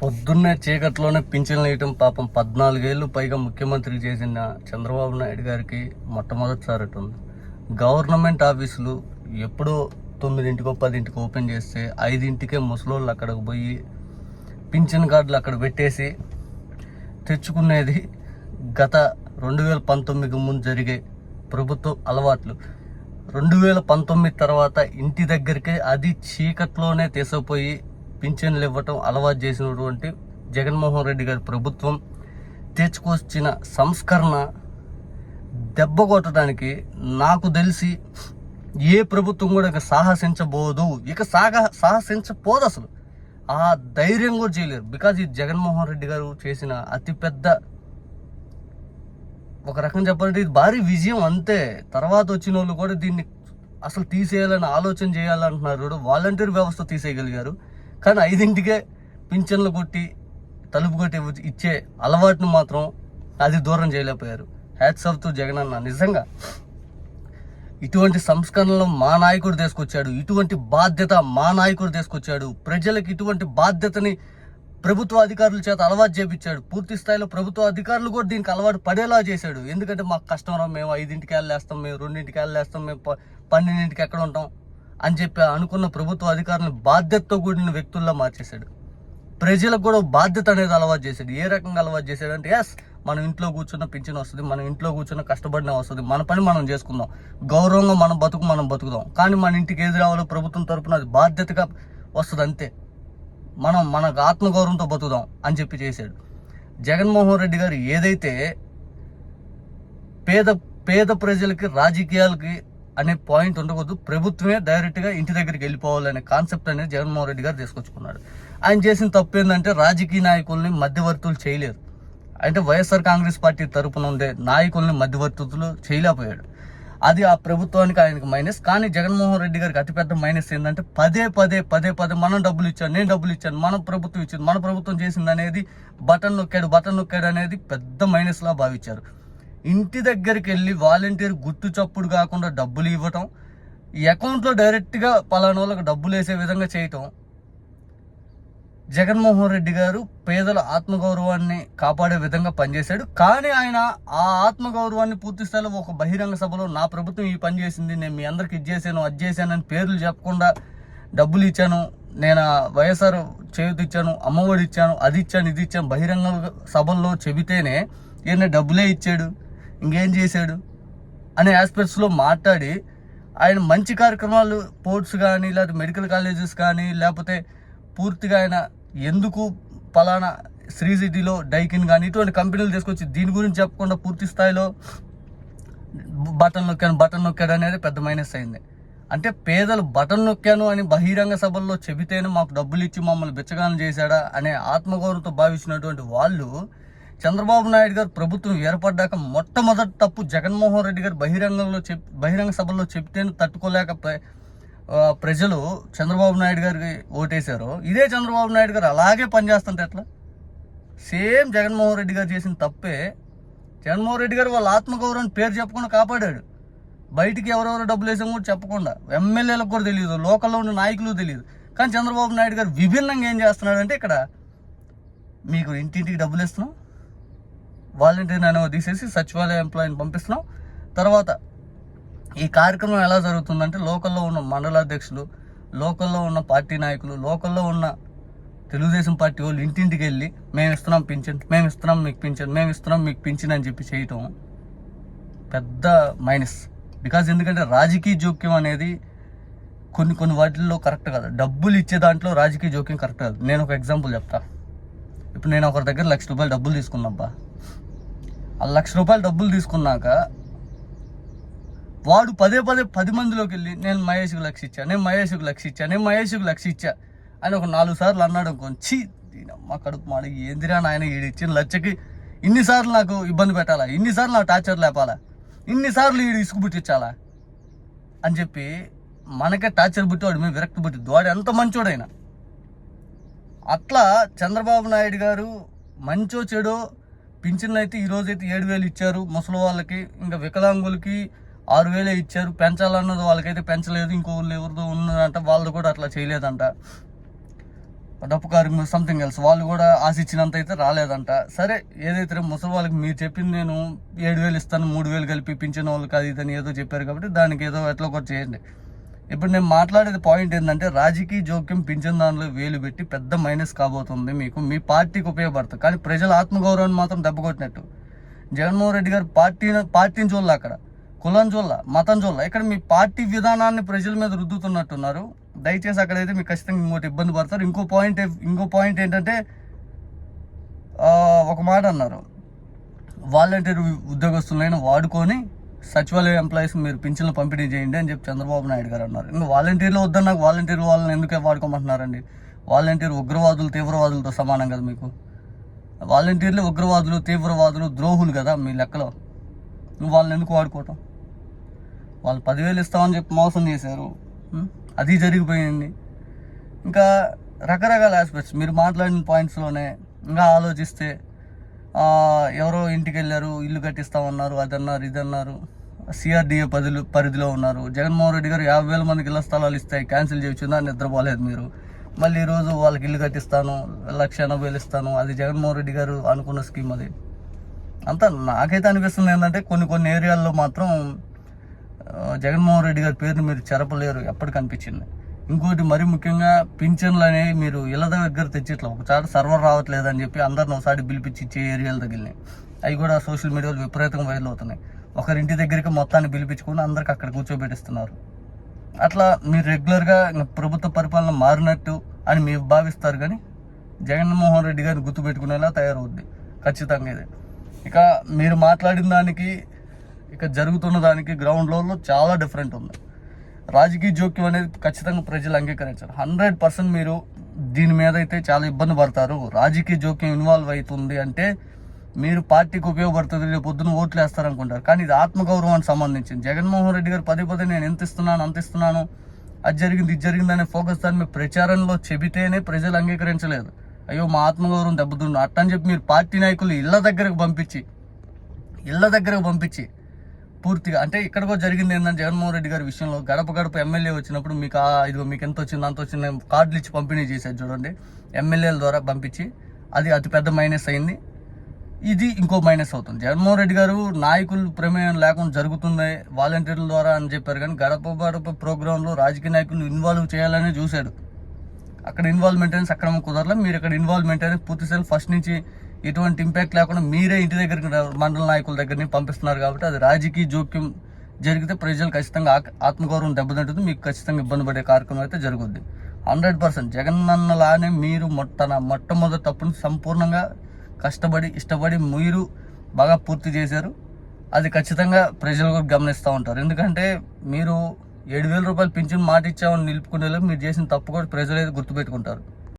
పొద్దున్నే చీకట్లోనే పింఛన్లు వేయటం పాపం పద్నాలుగేళ్ళు పైగా ముఖ్యమంత్రి చేసిన చంద్రబాబు నాయుడు గారికి మొట్టమొదటిసారి ఉంది గవర్నమెంట్ ఆఫీసులు ఎప్పుడో తొమ్మిదింటికో పదింటికి ఓపెన్ చేస్తే ఐదింటికే ముసలోళ్ళు అక్కడికి పోయి పింఛన్ కార్డులు అక్కడ పెట్టేసి తెచ్చుకునేది గత రెండు వేల పంతొమ్మిదికి ముందు జరిగే ప్రభుత్వ అలవాట్లు. రెండు వేల పంతొమ్మిది తర్వాత ఇంటి దగ్గరికే అది చీకట్లోనే తీసుకుపోయి పింఛన్లు ఇవ్వటం అలవాటు చేసినటువంటి జగన్మోహన్ రెడ్డి గారి ప్రభుత్వం తెచ్చుకొచ్చిన సంస్కరణ దెబ్బ కొట్టడానికి నాకు తెలిసి ఏ ప్రభుత్వం కూడా ఇక సాహసించబోదు. ఇక సాగ సాహసించపోదు అసలు. ఆ ధైర్యం కూడా చేయలేరు బికాజ్ ఈ జగన్మోహన్ రెడ్డి గారు చేసిన అతిపెద్ద ఒక రకం చెప్పాలంటే ఇది భారీ విజయం అంతే. తర్వాత వచ్చిన వాళ్ళు కూడా దీన్ని అసలు తీసేయాలని ఆలోచన చేయాలంటున్నారు. కూడా వాలంటీర్ వ్యవస్థ తీసేయగలిగారు. కానీ ఐదింటికే పింఛన్లు కొట్టి తలుపు కొట్టి ఇచ్చే అలవాటును మాత్రం అది దూరం చేయలేకపోయారు. హ్యాట్స్ ఆఫ్ జగన్ అన్న. నిజంగా ఇటువంటి సంస్కరణలు మా నాయకుడు తీసుకొచ్చాడు. ఇటువంటి బాధ్యత మా నాయకుడు తీసుకొచ్చాడు. ప్రజలకు ఇటువంటి బాధ్యతని ప్రభుత్వ అధికారుల చేత అలవాటు చేపించాడు. పూర్తి స్థాయిలో ప్రభుత్వ అధికారులు కూడా దీనికి అలవాటు పడేలా చేశాడు. ఎందుకంటే మాకు కష్టం రా మేము ఐదింటికి వెళ్ళేస్తాం మేము రెండింటికి వెళ్ళేస్తాం మేము పన్నెండింటికి ఎక్కడ ఉంటాం? అని చెప్పి అనుకున్న ప్రభుత్వ అధికారులను బాధ్యతతో కూడిన వ్యక్తుల్లో మార్చేశాడు. ప్రజలకు కూడా బాధ్యత అనేది అలవాటు చేశాడు. ఏ రకంగా అలవాటు చేశాడు అంటే ఎస్ మనం ఇంట్లో కూర్చున్న పింఛన్ వస్తుంది మనం ఇంట్లో కూర్చున్న కష్టపడిన వస్తుంది మన పని మనం చేసుకుందాం. గౌరవంగా మనం బతుకు మనం బతుకుదాం. కానీ మన ఇంటికి ఏది రావాలో ప్రభుత్వం తరపున అది బాధ్యతగా వస్తుంది అంతే. మనం మనకు ఆత్మగౌరవంతో బతుకుదాం అని చెప్పి చేశాడు. జగన్మోహన్ రెడ్డి గారు ఏదైతే పేద పేద ప్రజలకి రాజకీయాలకి అనే పాయింట్ ఉండకూడదు. ప్రభుత్వమే డైరెక్ట్గా ఇంటి దగ్గరికి వెళ్ళిపోవాలనే కాన్సెప్ట్ అనేది జగన్మోహన్ రెడ్డి గారు తీసుకొచ్చుకున్నాడు. ఆయన చేసిన తప్పు ఏంటంటే రాజకీయ నాయకుల్ని మధ్యవర్తులు చేయలేరు. అంటే వైఎస్ఆర్ కాంగ్రెస్ పార్టీ తరపున ఉండే నాయకుల్ని మధ్యవర్తులు చేయలేకపోయాడు. అది ఆ ప్రభుత్వానికి ఆయనకి మైనస్. కానీ జగన్మోహన్ రెడ్డి గారికి అతిపెద్ద మైనస్ ఏంటంటే పదే పదే పదే పదే మనం డబ్బులు ఇచ్చాను నేను డబ్బులు ఇచ్చాను మన ప్రభుత్వం ఇచ్చింది మన ప్రభుత్వం చేసింది అనేది బటన్ నొక్కాడు బటన్ నొక్కాడు అనేది పెద్ద మైనస్లా భావించారు. ఇంటి దగ్గరికి వెళ్ళి వాలంటీర్ గుర్తు చప్పుడు కాకుండా డబ్బులు ఇవ్వటం ఈ అకౌంట్లో డైరెక్ట్గా పలానా వాళ్ళకి డబ్బులు వేసే విధంగా చేయటం జగన్మోహన్ రెడ్డి గారు పేదల ఆత్మగౌరవాన్ని కాపాడే విధంగా పనిచేశాడు. కానీ ఆయన ఆ ఆత్మగౌరవాన్ని పూర్తి స్థాయిలో ఒక బహిరంగ సభలో నా ప్రభుత్వం ఈ పని చేసింది నేను మీ అందరికి ఇది చేశాను అది చేశాను అని పేర్లు చెప్పకుండా డబ్బులు ఇచ్చాను నేను వైఎస్ఆర్ చేయూత ఇచ్చాను అమ్మఒడి ఇచ్చాను అది ఇచ్చాను ఇది ఇచ్చాను బహిరంగ సభల్లో చెబితేనే ఈయన డబ్బులే ఇచ్చాడు. ఇంకేం చేశాడు? అనే ఆస్పెక్ట్స్లో మాట్లాడి ఆయన మంచి కార్యక్రమాలు పోర్ట్స్ కానీ లేకపోతే మెడికల్ కాలేజెస్ కానీ లేకపోతే పూర్తిగా ఆయన ఎందుకు పలానా శ్రీ సిటీలో డైకిన్ కానీ ఇటువంటి కంపెనీలు తీసుకొచ్చి దీని గురించి చెప్పకుండా పూర్తి స్థాయిలో బటన్ నొక్కాను బటన్ నొక్కాడు అనేది పెద్ద మైనస్ అయింది. అంటే పేదలు బటన్ నొక్కాను అని బహిరంగ సభల్లో చెబితేనే మాకు డబ్బులు ఇచ్చి మమ్మల్ని బిచ్చగానం చేశాడా అనే ఆత్మగౌరవంతో భావించినటువంటి వాళ్ళు చంద్రబాబు నాయుడు గారు ప్రభుత్వం ఏర్పడ్డాక మొట్టమొదటి తప్పు జగన్మోహన్ రెడ్డి గారు బహిరంగంలో చెప్ బహిరంగ సభల్లో చెప్తేనే తట్టుకోలేక ప్రజలు చంద్రబాబు నాయుడు గారికి ఓటేశారు. ఇదే చంద్రబాబు నాయుడు గారు అలాగే పనిచేస్తుంటే ఎట్లా? సేమ్ జగన్మోహన్ రెడ్డి గారు చేసిన తప్పే జగన్మోహన్ రెడ్డి గారు వాళ్ళ ఆత్మగౌరవాన్ని పేరు చెప్పకుండా కాపాడాడు. బయటికి ఎవరెవరు డబ్బులు వేసాం కూడా చెప్పకుండా. ఎమ్మెల్యేలకు కూడా తెలియదు లోకల్లో ఉన్న నాయకులు తెలియదు. కానీ చంద్రబాబు నాయుడు గారు విభిన్నంగా ఏం చేస్తున్నాడంటే ఇక్కడ మీకు ఇంటింటికి డబ్బులు ఇస్తున్నాం. వాలంటీర్ అనేవి తీసేసి సచివాలయ ఎంప్లాయీని పంపిస్తున్నాం. తర్వాత ఈ కార్యక్రమం ఎలా జరుగుతుందంటే లోకల్లో ఉన్న మండలాధ్యక్షులు లోకల్లో ఉన్న పార్టీ నాయకులు లోకల్లో ఉన్న తెలుగుదేశం పార్టీ వాళ్ళు ఇంటింటికి వెళ్ళి మేము ఇస్తున్నాం పింఛన్ మేము ఇస్తున్నాం మీకు పింఛన్ మేము ఇస్తున్నాం మీకు పింఛన్ అని చెప్పి చేయటం పెద్ద మైనస్. బికాజ్ ఎందుకంటే రాజకీయ జోక్యం అనేది కొన్ని కొన్ని వాటిల్లో కరెక్ట్ కాదు. డబ్బులు ఇచ్చే దాంట్లో రాజకీయ జోక్యం కరెక్ట్ కాదు. నేను ఒక ఎగ్జాంపుల్ చెప్తా. ఇప్పుడు నేను ఒకరి దగ్గర లక్ష రూపాయలు డబ్బులు తీసుకున్నాబ్బా. లక్ష రూపాయలు డబ్బులు తీసుకున్నాక వాడు పదే పదే పది మందిలోకి వెళ్ళి నేను మహేష్కి లక్ష ఇచ్చా నేను మహేష్కి లక్ష ఇచ్చా నేను మహేష్కి లక్ష ఇచ్చా అని ఒక నాలుగు సార్లు అన్నాడు కొంచి అమ్మ కడుపు మాడ ఏందిరా నాయన ఈడు ఇచ్చిన లచ్చకి ఇన్నిసార్లు నాకు ఇబ్బంది పెట్టాలా? ఇన్నిసార్లు నాకు టార్చర్ లేపాలా? ఇన్నిసార్లు ఈడు ఇసుకు పుట్టించాలా? అని చెప్పి మనకే టార్చర్ పుట్టి వాడు మేము విరక్తి పుట్టిద్దు. వాడు ఎంత మంచోడైనా. అట్లా చంద్రబాబు నాయుడు గారు మంచో చెడో పింఛన్లు అయితే ఈరోజు అయితే ఏడు వేలు ఇచ్చారు. ముసలి వాళ్ళకి ఇంకా వికలాంగులకి ఆరు వేలే ఇచ్చారు. పెంచాలన్నది వాళ్ళకైతే పెంచలేదు. ఇంకో ఎవరిదో ఉన్నదంట. వాళ్ళు కూడా అట్లా చేయలేదంట. డప్పు కార్మికులు సంథింగ్ ఎల్స్ వాళ్ళు కూడా ఆశించినంత అయితే రాలేదంట. సరే ఏదైతే ముసలి వాళ్ళకి మీరు చెప్పింది నేను ఏడు వేలు ఇస్తాను మూడు వేలు కలిపి పింఛన్ వాళ్ళకి అది ఇదని ఏదో చెప్పారు కాబట్టి దానికి ఏదో ఎట్లా ఒకటి చేయండి. ఇప్పుడు నేను మాట్లాడేది పాయింట్ ఏంటంటే రాజకీయ జోక్యం పింఛన్ దానిలో వేలు పెట్టి పెద్ద మైనస్ కాబోతుంది మీకు. మీ పార్టీకి ఉపయోగపడుతుంది కానీ ప్రజల ఆత్మగౌరవాన్ని మాత్రం దెబ్బకొట్టినట్టు జగన్మోహన్ రెడ్డి గారు పార్టీని పార్టీని చూడాలి అక్కడ. కులం చూడాల మతం చూడాల. ఇక్కడ మీ పార్టీ విధానాన్ని ప్రజల మీద రుద్దుతున్నట్టున్నారు. దయచేసి అక్కడైతే మీకు ఖచ్చితంగా ఇంకోటి ఇబ్బంది పడతారు. ఇంకో పాయింట్ ఇంకో పాయింట్ ఏంటంటే ఒక మాట అన్నారు. వాలంటీర్ ఉద్యోగస్తులైన వాడుకొని సచివాలయ ఎంప్లాయీస్ మీరు పింఛన్లు పంపిణీ చేయండి అని చెప్పి చంద్రబాబు నాయుడు గారు అన్నారు. ఇంకా వాలంటీర్లు వద్దన్న వాలంటీర్ వాళ్ళని ఎందుకే వాడుకోమంటున్నారండి? వాలంటీర్ ఉగ్రవాదులు తీవ్రవాదులతో సమానం కదా మీకు? వాలంటీర్లు ఉగ్రవాదులు తీవ్రవాదులు ద్రోహులు కదా మీ లెక్కలో? నువ్వు వాళ్ళని ఎందుకు వాడుకోవటం? వాళ్ళు పదివేలు ఇస్తామని చెప్పి మోసం చేశారు. అది జరిగిపోయింది. ఇంకా రకరకాల ఆస్పెక్ట్స్ మీరు మాట్లాడిన పాయింట్స్లోనే ఇంకా ఆలోచిస్తే ఎవరో ఇంటికి వెళ్ళారు ఇల్లు కట్టిస్తామన్నారు అది అన్నారు ఇది అన్నారు సిఆర్డిఏ పరిధిలో ఉన్నారు. జగన్మోహన్ రెడ్డి గారు యాభై వేల మందికి ఇళ్ళ స్థలాలు ఇస్తాయి క్యాన్సిల్ చేయొచ్చిందా నిద్రపోలేదు మీరు. మళ్ళీ ఈరోజు వాళ్ళకి ఇల్లు కట్టిస్తాను లక్ష ఎనభై వేలు ఇస్తాను అది జగన్మోహన్ రెడ్డి గారు అనుకున్న స్కీమ్ అది. అంతా నాకైతే అనిపిస్తుంది ఏంటంటే కొన్ని కొన్ని ఏరియాల్లో మాత్రం జగన్మోహన్ రెడ్డి గారి పేరుని మీరు చెరపలేరు ఎప్పటికనిపించింది. ఇంకోటి మరి ముఖ్యంగా పింఛన్లు అనేవి మీరు ఇళ్ళ దగ్గర తెచ్చిట్లా ఒకసారి సర్వర్ రావట్లేదు అని చెప్పి అందరిని ఒకసారి పిలిపించి ఇచ్చే ఏరియాల తగిలినాయి అవి కూడా సోషల్ మీడియాలో విపరీతంగా వైరల్ అవుతున్నాయి. ఒకరింటి దగ్గరికి మొత్తాన్ని పిలిపించుకుని అందరికి అక్కడ కూర్చోబెట్టిస్తున్నారు. అట్లా మీరు రెగ్యులర్గా ఇంక ప్రభుత్వ పరిపాలన మారినట్టు అని మీరు భావిస్తారు కానీ జగన్మోహన్ రెడ్డి గారిని గుర్తుపెట్టుకునేలా తయారవుద్ది. ఖచ్చితంగా ఇది. ఇక మీరు మాట్లాడిన దానికి ఇక జరుగుతున్న దానికి గ్రౌండ్లో చాలా డిఫరెంట్ ఉంది. రాజకీయ జోక్యం అనేది ఖచ్చితంగా ప్రజలు అంగీకరించారు. హండ్రెడ్ పర్సెంట్ మీరు దీని మీద అయితే చాలా ఇబ్బంది పడతారు. రాజకీయ జోక్యం ఇన్వాల్వ్ అవుతుంది అంటే మీరు పార్టీకి ఉపయోగపడుతుంది రేపు పొద్దున ఓట్లు వేస్తారనుకుంటారు. కానీ ఇది ఆత్మగౌరవానికి సంబంధించింది. జగన్మోహన్ రెడ్డి గారు పదే పదే నేను ఎంత ఇస్తున్నాను అంత ఇస్తున్నాను అది జరిగింది ఇది జరిగింది అనే ఫోకస్ దాన్ని మీ ప్రచారంలో చెబితేనే ప్రజలు అంగీకరించలేదు. అయ్యో మా ఆత్మగౌరవం దెబ్బతిండు అట్టని చెప్పి మీరు పార్టీ నాయకులు ఇళ్ళ దగ్గరకు పంపించి ఇళ్ళ దగ్గరకు పంపించి పూర్తిగా అంటే ఇక్కడ కూడా జరిగింది ఏంటంటే జగన్మోహన్ రెడ్డి గారి విషయంలో గడప గడప ఎమ్మెల్యే వచ్చినప్పుడు మీకు ఆ ఇదిగో మీకు ఎంత వచ్చింది అంత వచ్చింది కార్డులు ఇచ్చి పంపిణీ చేశారు చూడండి. ఎమ్మెల్యేల ద్వారా పంపించి అది అతి పెద్ద మైనస్ అయింది. ఇది ఇంకో మైనస్ అవుతుంది. జగన్మోహన్ రెడ్డి గారు నాయకులు ప్రమేయం లేకుండా జరుగుతుంది వాలంటీర్ల ద్వారా అని చెప్పారు కానీ గడప గడప ప్రోగ్రాంలో రాజకీయ నాయకులు ఇన్వాల్వ్ చేయాలని చూశాడు అక్కడ ఇన్వాల్వ్మెంట్ అనేది సక్రమం కుదరలే. మీరు ఇక్కడ ఇన్వాల్వ్మెంట్ అనేది పూర్తి స్థాయిలో ఫస్ట్ నుంచి ఎటువంటి ఇంపాక్ట్ లేకుండా మీరే ఇంటి దగ్గరికి మండల నాయకుల దగ్గరని పంపిస్తున్నారు కాబట్టి అది రాజకీయ జోక్యం జరిగితే ప్రజలు ఖచ్చితంగా ఆత్మగౌరవం దెబ్బతింటుంది. మీకు ఖచ్చితంగా ఇబ్బంది పడే కార్యక్రమం అయితే జరుగుద్ది. హండ్రెడ్ పర్సెంట్ జగనన్నలానే మీరు మొ- తన మొట్టమొదటి తప్పుని సంపూర్ణంగా కష్టపడి ఇష్టపడి మీరు బాగా పూర్తి చేశారు. అది ఖచ్చితంగా ప్రజలు కూడా గమనిస్తూ ఉంటారు. ఎందుకంటే మీరు ఏడు వేల రూపాయలు పింఛన్ మాట ఇచ్చామని నిలుపుకునేలా మీరు చేసిన తప్పు కూడా ప్రజలు అయితే గుర్తుపెట్టుకుంటారు.